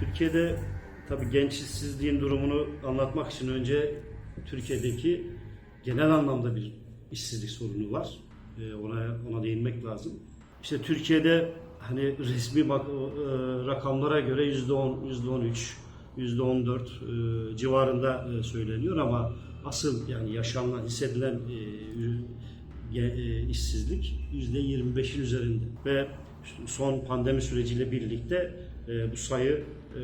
Türkiye'de tabii genç işsizliğin durumunu anlatmak için önce Türkiye'deki genel anlamda bir işsizlik sorunu var. Ee, ona ona değinmek lazım. İşte Türkiye'de hani resmi bak, e, rakamlara göre yüzde on, yüzde on üç, yüzde on dört e, civarında e, söyleniyor ama asıl yani yaşanan, hissedilen e, e, işsizlik yüzde 25'in üzerinde ve son pandemi süreciyle birlikte e, bu sayı e,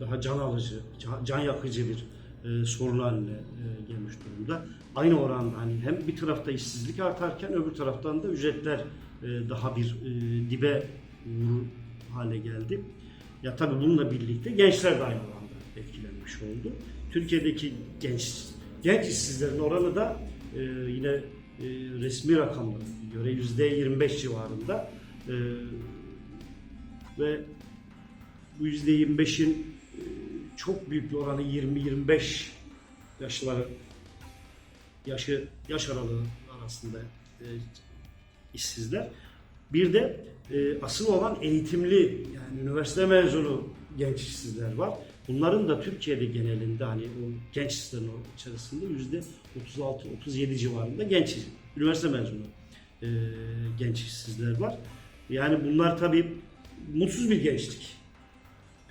daha can alıcı, can, yakıcı bir e, sorun haline e, gelmiş durumda. Aynı oranda hani hem bir tarafta işsizlik artarken öbür taraftan da ücretler e, daha bir e, dibe vurur hale geldi. Ya tabii bununla birlikte gençler de aynı oranda etkilenmiş oldu. Türkiye'deki genç genç işsizlerin oranı da e, yine e, resmi rakamlara göre yüzde 25 civarında E, ve bu yüzde 25'in e, çok büyük bir oranı 20-25 yaşları yaşı yaş aralığı arasında e, işsizler. Bir de e, asıl olan eğitimli yani üniversite mezunu genç işsizler var. Bunların da Türkiye'de genelinde hani o genç işsizlerin içerisinde yüzde 36-37 civarında genç üniversite mezunu e, genç işsizler var. Yani bunlar tabii mutsuz bir gençlik.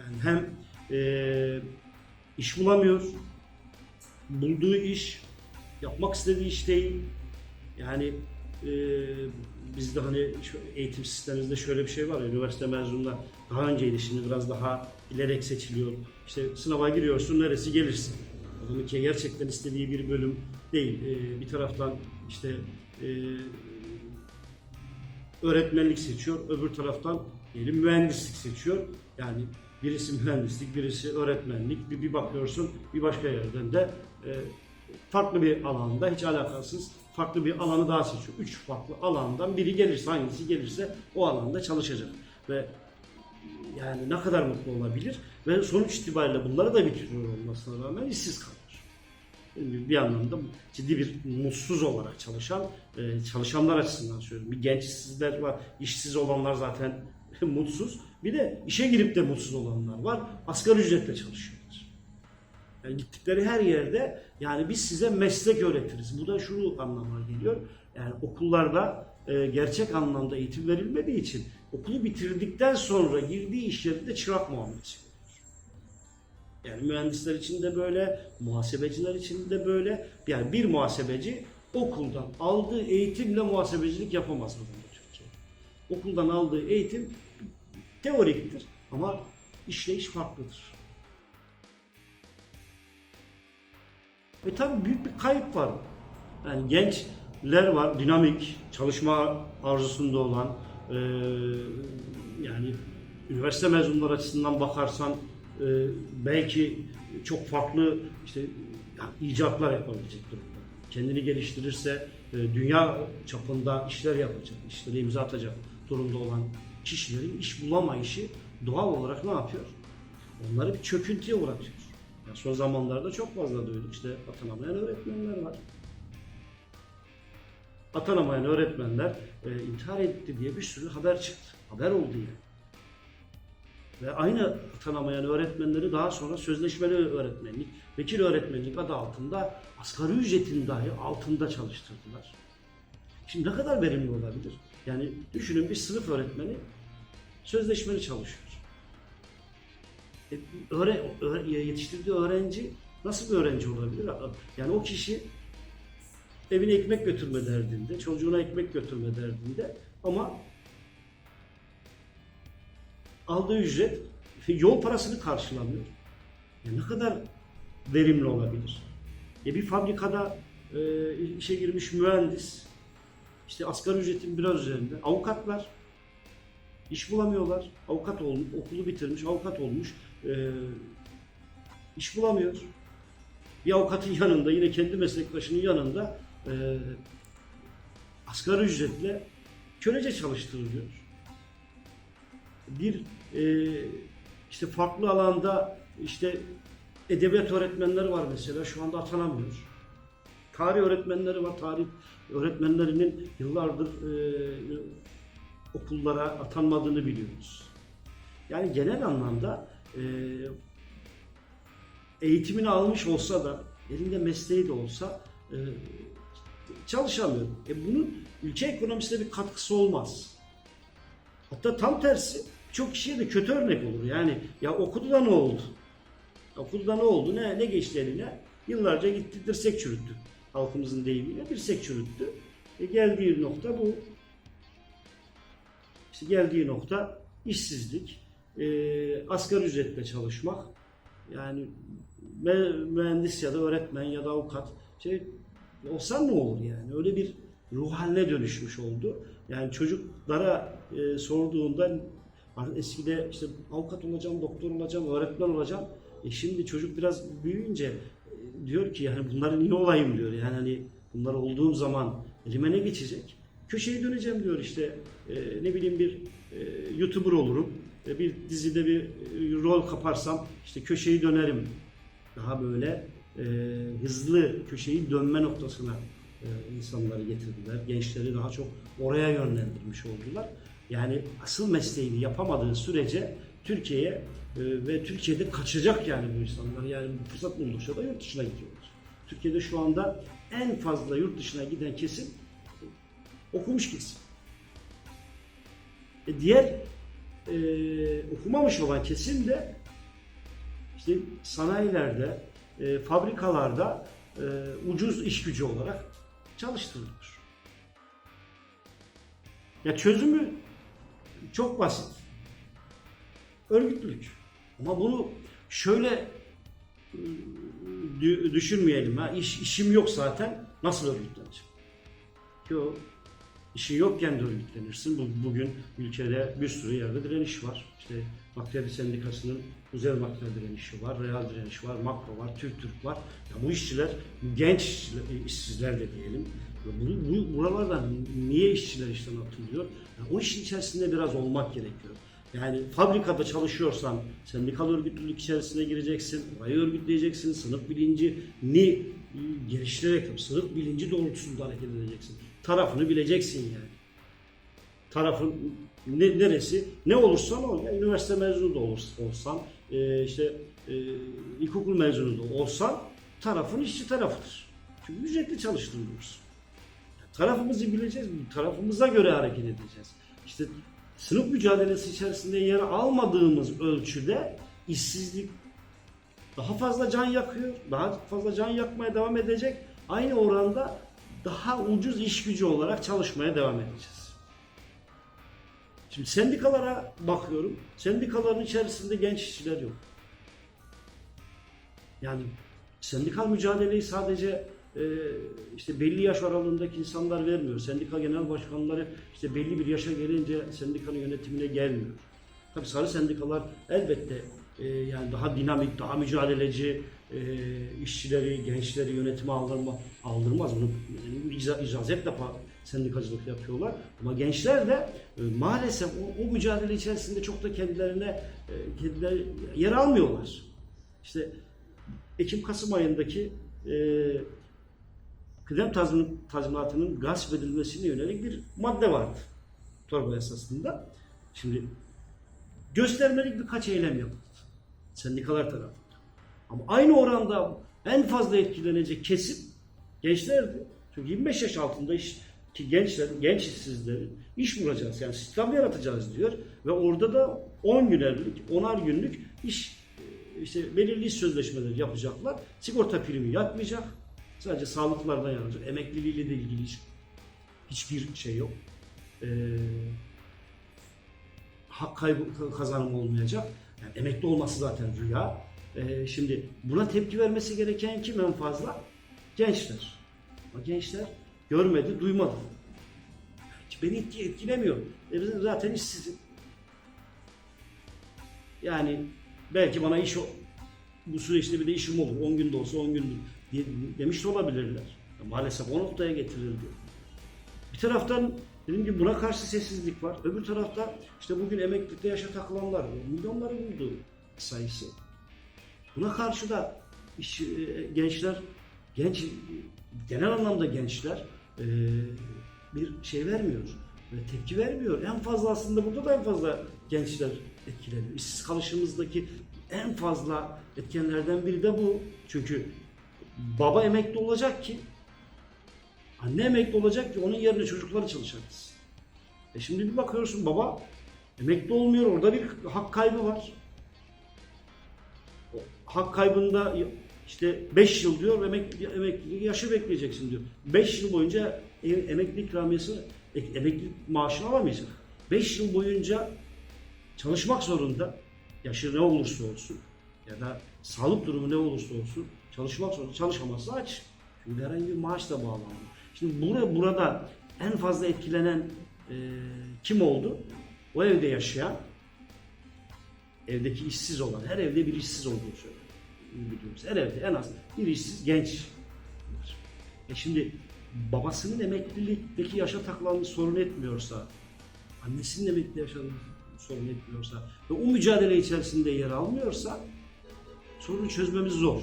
Yani hem e, iş bulamıyor, bulduğu iş yapmak istediği iş değil. Yani e, bizde hani eğitim sistemimizde şöyle bir şey var ya, üniversite mezunlar daha önceydi şimdi biraz daha bilerek seçiliyor. İşte sınava giriyorsun neresi gelirsin. Adamın ki gerçekten istediği bir bölüm değil. E, bir taraftan işte e, öğretmenlik seçiyor, öbür taraftan diyelim mühendislik seçiyor. Yani birisi mühendislik, birisi öğretmenlik. Bir, bir bakıyorsun bir başka yerden de e, farklı bir alanda hiç alakasız farklı bir alanı daha seçiyor. Üç farklı alandan biri gelirse hangisi gelirse o alanda çalışacak. Ve yani ne kadar mutlu olabilir ve sonuç itibariyle bunları da bitiriyor olmasına rağmen işsiz kalır. Bir anlamda ciddi bir mutsuz olarak çalışan e, çalışanlar açısından söylüyorum. Bir genç işsizler var, işsiz olanlar zaten mutsuz. Bir de işe girip de mutsuz olanlar var. Asgari ücretle çalışıyorlar. Yani gittikleri her yerde yani biz size meslek öğretiriz. Bu da şu anlamına geliyor. Yani okullarda e, gerçek anlamda eğitim verilmediği için okulu bitirdikten sonra girdiği iş yerinde çırak muamelesi. Yani mühendisler için de böyle, muhasebeciler için de böyle. Yani bir muhasebeci okuldan aldığı eğitimle muhasebecilik yapamaz bugün Türkiye'de. Okuldan aldığı eğitim teoriktir ama işleyiş farklıdır. Ve tabii büyük bir kayıp var. Yani gençler var, dinamik, çalışma arzusunda olan, eee, yani üniversite mezunları açısından bakarsan eee, belki çok farklı işte yani icatlar yapabilecek durumda. Kendini geliştirirse eee, dünya çapında işler yapacak, işlere imza atacak durumda olan kişilerin iş bulamayışı doğal olarak ne yapıyor? Onları bir çöküntüye uğratıyor. Ya son zamanlarda çok fazla duyduk. İşte atanamayan öğretmenler var. Atanamayan öğretmenler e, intihar etti diye bir sürü haber çıktı. Haber oldu yani. Ve aynı atanamayan öğretmenleri daha sonra sözleşmeli öğretmenlik, vekil öğretmenlik adı altında asgari ücretin dahi altında çalıştırdılar. Şimdi ne kadar verimli olabilir? Yani düşünün bir sınıf öğretmeni sözleşmeli çalışıyor. E, öğre, öğre- yetiştirdiği öğrenci nasıl bir öğrenci olabilir? Yani o kişi evine ekmek götürme derdinde, çocuğuna ekmek götürme derdinde ama aldığı ücret yol parasını karşılamıyor. Ya ne kadar verimli olabilir? Ya bir fabrikada e, işe girmiş mühendis, işte asgari ücretin biraz üzerinde, avukatlar iş bulamıyorlar. Avukat olmuş, okulu bitirmiş, avukat olmuş, e, iş bulamıyor. Bir avukatın yanında, yine kendi meslektaşının yanında e, asgari ücretle kölece çalıştırılıyor. Bir e, işte farklı alanda işte edebiyat öğretmenleri var mesela şu anda atanamıyor. Tarih öğretmenleri var. Tarih öğretmenlerinin yıllardır e, okullara atanmadığını biliyoruz. Yani genel anlamda e, eğitimini almış olsa da elinde mesleği de olsa e, çalışamıyor. E bunun ülke ekonomisine bir katkısı olmaz. Hatta tam tersi çok kişiye de kötü örnek olur. Yani ya okudu da ne oldu? Okudu da ne oldu? Ne, ne geçti eline? Yıllarca gitti dirsek çürüttü. Halkımızın deyimiyle dirsek çürüttü. E geldiği nokta bu. İşte geldiği nokta işsizlik, e, asgari ücretle çalışmak, yani mühendis ya da öğretmen ya da avukat şey olsan ne olur yani öyle bir ruh haline dönüşmüş oldu. Yani çocuklara e, sorduğunda eskide işte avukat olacağım, doktor olacağım, öğretmen olacağım. E şimdi çocuk biraz büyüyünce e, diyor ki yani bunları niye olayım diyor. Yani hani bunlar olduğum zaman elime ne geçecek? Köşeyi döneceğim diyor işte e, ne bileyim bir e, YouTuber olurum. E, bir dizide bir e, rol kaparsam işte köşeyi dönerim. Daha böyle e, hızlı köşeyi dönme noktasına e, insanları getirdiler. Gençleri daha çok oraya yönlendirmiş oldular. Yani asıl mesleğini yapamadığı sürece Türkiye'ye e, ve Türkiye'de kaçacak yani bu insanlar. Yani bu fırsat buldukça da yurt dışına gidiyorlar. Türkiye'de şu anda en fazla yurt dışına giden kesim okumuş kesim. E diğer e, okumamış olan kesim de işte sanayilerde, e, fabrikalarda e, ucuz iş gücü olarak çalıştırılıyor. Ya çözümü çok basit. Örgütlülük. Ama bunu şöyle e, dü- düşünmeyelim. Ha. İş, işim yok zaten. Nasıl örgütleneceğim? Yok. İşin yokken de örgütlenirsin. Bu- Bugün ülkede bir sürü yerde direniş var. İşte Makyaj Sendikası'nın Uzel Makyaj direnişi var, Real direniş var, Makro var, Türk Türk var. Ya bu işçiler, genç işçiler- işsizler de diyelim. Bu, bu, buralardan niye işçiler işten atılıyor? Ya o işin içerisinde biraz olmak gerekiyor. Yani fabrikada çalışıyorsan sendikal örgütlülük içerisine gireceksin, orayı örgütleyeceksin, sınıf bilincini e, geliştirerek, sınıf bilinci doğrultusunda hareket edeceksin. Tarafını bileceksin yani. Tarafın ne, neresi, ne olursan ol, yani üniversite mezunu da olsan, e, işte e, ilkokul mezunu da olsan tarafın işçi tarafıdır. Çünkü ücretli çalıştırılıyoruz. Tarafımızı bileceğiz, tarafımıza göre hareket edeceğiz. İşte sınıf mücadelesi içerisinde yer almadığımız ölçüde işsizlik daha fazla can yakıyor, daha fazla can yakmaya devam edecek. Aynı oranda daha ucuz iş gücü olarak çalışmaya devam edeceğiz. Şimdi sendikalara bakıyorum. Sendikaların içerisinde genç işçiler yok. Yani sendikal mücadeleyi sadece e, işte belli yaş aralığındaki insanlar vermiyor. Sendika genel başkanları işte belli bir yaşa gelince sendikanın yönetimine gelmiyor. Tabii sarı sendikalar elbette e, yani daha dinamik, daha mücadeleci e, işçileri, gençleri yönetime aldırma, aldırmaz. Bunu ica- icazetle pa- sendikacılık yapıyorlar. Ama gençler de e, maalesef o, o mücadele içerisinde çok da kendilerine e, kendileri yer almıyorlar. İşte Ekim-Kasım ayındaki e, kıdem tazmin, tazminatının gasp edilmesine yönelik bir madde vardı torba esasında. Şimdi göstermelik birkaç eylem yapıldı. Sendikalar tarafından. Ama aynı oranda en fazla etkilenecek kesim gençlerdi. Çünkü 25 yaş altında iş, ki gençler, genç işsizlerin iş bulacağız yani istihdam yaratacağız diyor. Ve orada da 10 günlük, 10'ar günlük iş işte belirli iş sözleşmeleri yapacaklar. Sigorta primi yatmayacak. Sadece sağlıklardan yanacak. Emekliliğiyle de ilgili hiç- hiçbir şey yok. Ee, hak kaybı kazanım olmayacak. Yani emekli olması zaten rüya. Ee, şimdi buna tepki vermesi gereken kim en fazla? Gençler. Ama gençler görmedi, duymadı. Beni etki- etkilemiyor. E ben zaten işsizim. Yani belki bana iş bu süreçte bir de işim olur. 10 günde olsa 10 gün diye demiş de olabilirler. Maalesef o noktaya getirildi. Bir taraftan dediğim gibi buna karşı sessizlik var. Öbür tarafta işte bugün emeklilikte yaşa takılanlar milyonları buldu sayısı. Buna karşı da iş, e, gençler, genç genel anlamda gençler e, bir şey vermiyor ve tepki vermiyor. En fazla aslında burada da en fazla gençler etkileniyor. İşsiz kalışımızdaki en fazla etkenlerden biri de bu. Çünkü baba emekli olacak ki anne emekli olacak ki onun yerine çocukları çalışabilsin. E şimdi bir bakıyorsun baba emekli olmuyor orada bir hak kaybı var. Hak kaybında işte 5 yıl diyor emekli, emekli yaşı bekleyeceksin diyor. 5 yıl boyunca e- emekli ikramiyesi e- emekli maaşını alamayacak. 5 yıl boyunca çalışmak zorunda. Yaşı ne olursa olsun ya da sağlık durumu ne olursa olsun çalışmak zorunda. Çalışamazsa aç. Çünkü herhangi bir maaşla bağlanıyor. Şimdi burada, burada en fazla etkilenen e, kim oldu? O evde yaşayan, evdeki işsiz olan, her evde bir işsiz olduğunu söylüyor. Biliyoruz. Her evde en az bir işsiz genç var. E şimdi babasının emeklilikteki yaşa takılanını sorun etmiyorsa, annesinin emekli yaşadığını sorun etmiyorsa ve o mücadele içerisinde yer almıyorsa sorunu çözmemiz zor.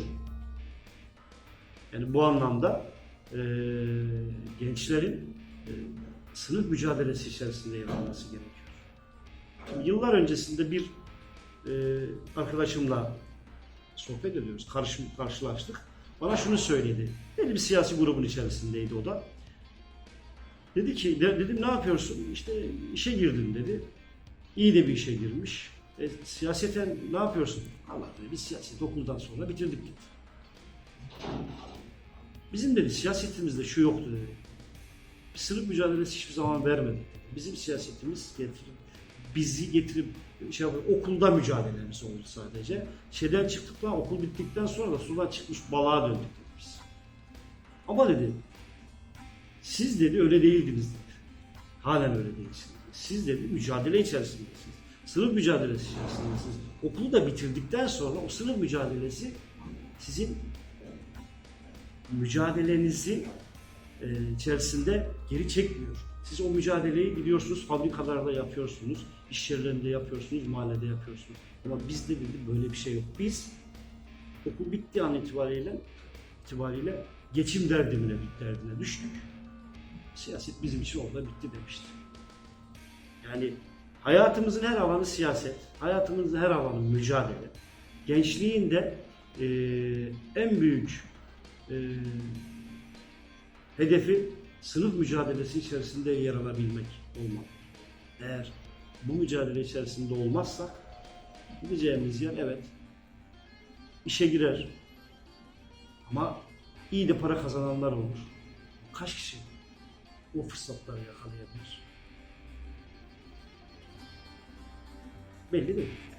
Yani bu anlamda e, gençlerin e, sınıf mücadelesi içerisinde yer alması gerekiyor. Şimdi yıllar öncesinde bir e, arkadaşımla sohbet ediyoruz, karşı, karşılaştık. Bana şunu söyledi. Belli bir siyasi grubun içerisindeydi o da. Dedi ki, de- dedim ne yapıyorsun? İşte işe girdim dedi. İyi de bir işe girmiş. E, siyaseten ne yapıyorsun? Allah dedi, biz siyaset okuldan sonra bitirdik dedi. Bizim dedi siyasetimizde şu yoktu dedi. Bir sınıf mücadelesi hiçbir zaman vermedik. dedi. Bizim siyasetimiz getirip bizi getirip şey okulda mücadelemiz oldu sadece. Şeyden çıktıktan, okul bittikten sonra da sudan çıkmış balığa döndük dedi biz. Ama dedi siz dedi öyle değildiniz dedi. Halen öyle değilsiniz. Siz dedi mücadele içerisindesiniz. Sınıf mücadelesi içerisindesiniz. Okulu da bitirdikten sonra o sınıf mücadelesi sizin mücadelenizi e, içerisinde geri çekmiyor. Siz o mücadeleyi biliyorsunuz fabrikalarda yapıyorsunuz, iş yerlerinde yapıyorsunuz, mahallede yapıyorsunuz. Ama bizde dedi böyle bir şey yok. Biz okul bittiği an itibariyle itibariyle geçim derdine, derdine düştük. Siyaset bizim için orada bitti demişti. Yani hayatımızın her alanı siyaset, hayatımızın her alanı mücadele. Gençliğin de e, en büyük e, hedefi sınıf mücadelesi içerisinde yer alabilmek olmalı. Eğer bu mücadele içerisinde olmazsak gideceğimiz yer evet işe girer ama iyi de para kazananlar olur. Kaç kişi o fırsatları yakalayabilir? Belli değil.